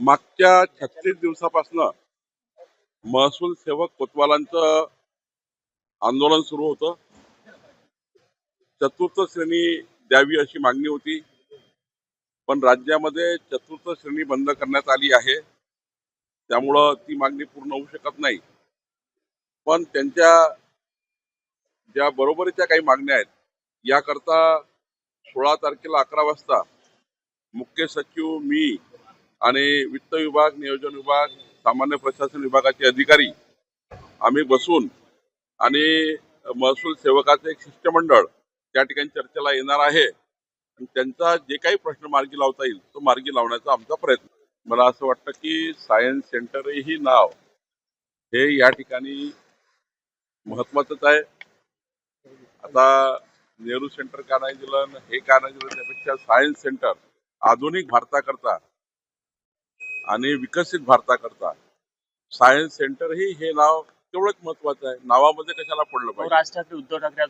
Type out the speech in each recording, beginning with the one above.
मागच्या छत्तीस दिवसापासनं महसूल सेवक कोतवालांचं आंदोलन सुरू होतं. चतुर्थ श्रेणी द्यावी अशी मागणी होती. पण राज्यामध्ये चतुर्थ श्रेणी बंद करण्यात आली आहे. त्यामुळं ती मागणी पूर्ण होऊ शकत नाही. पण त्यांच्या ज्या बरोबरीच्या काही मागण्या आहेत याकरता सोळा तारखेला अकरा वाजता मुख्य सचिव मी आणि वित्त विभाग नियोजन विभाग सामान्य प्रशासन विभागाचे अधिकारी आम्ही बसून आणि महसूल सेवकाचं एक शिष्टमंडळ त्या ठिकाणी चर्चेला येणार आहे. आणि त्यांचा जे काही प्रश्न मार्गी लावता येईल तो मार्गी लावण्याचा आमचा प्रयत्न. मला असं वाटतं की सायन्स सेंटर ही नाव हे या ठिकाणी महत्वाचंच आहे. आता नेहरू सेंटर का नाही दिलं हे का नाही दिलं त्यापेक्षा सायन्स सेंटर आधुनिक भारताकरता आणि विकसित भारताकरता. सायन्स सेंटर ही हे नाव तेवढंच महत्वाचं आहे. नावामध्ये कशाला पडलं तो पाहिजे? राज ठाकरे उद्धव ठाकरे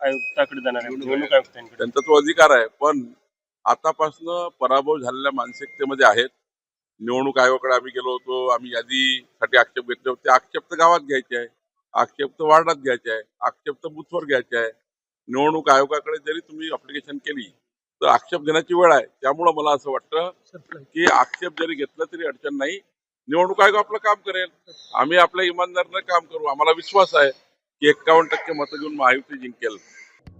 आयुक्ताकडे जाणार आहे निवडणूक आयुक्तांकडे. त्यांचा तो अधिकार आहे. पण आतापासनं पराभव झालेल्या मानसिकतेमध्ये आहेत. निवडणूक आयोगाकडे आम्ही गेलो होतो. आम्ही यादीसाठी आक्षेप घेतले होते. आक्षेप तर गावात घ्यायचे आहे. आक्षेप तर वार्डात घ्यायचे आहे. आक्षेप तर बुथवर घ्यायचे आहे. निवडणूक आयोगाकडे जरी तुम्ही अप्लिकेशन केली तर आक्षेप घेण्याची वेळ आहे. त्यामुळं मला असं वाटतं की आक्षेप जरी घेतला तरी अडचण नाही. निवडणूक आयोग आपलं काम करेल. आम्ही आपल्या इमानदारीनं काम करू. आम्हाला विश्वास आहे की एक्कावन्न टक्के मतं घेऊन महायुती जिंकेल.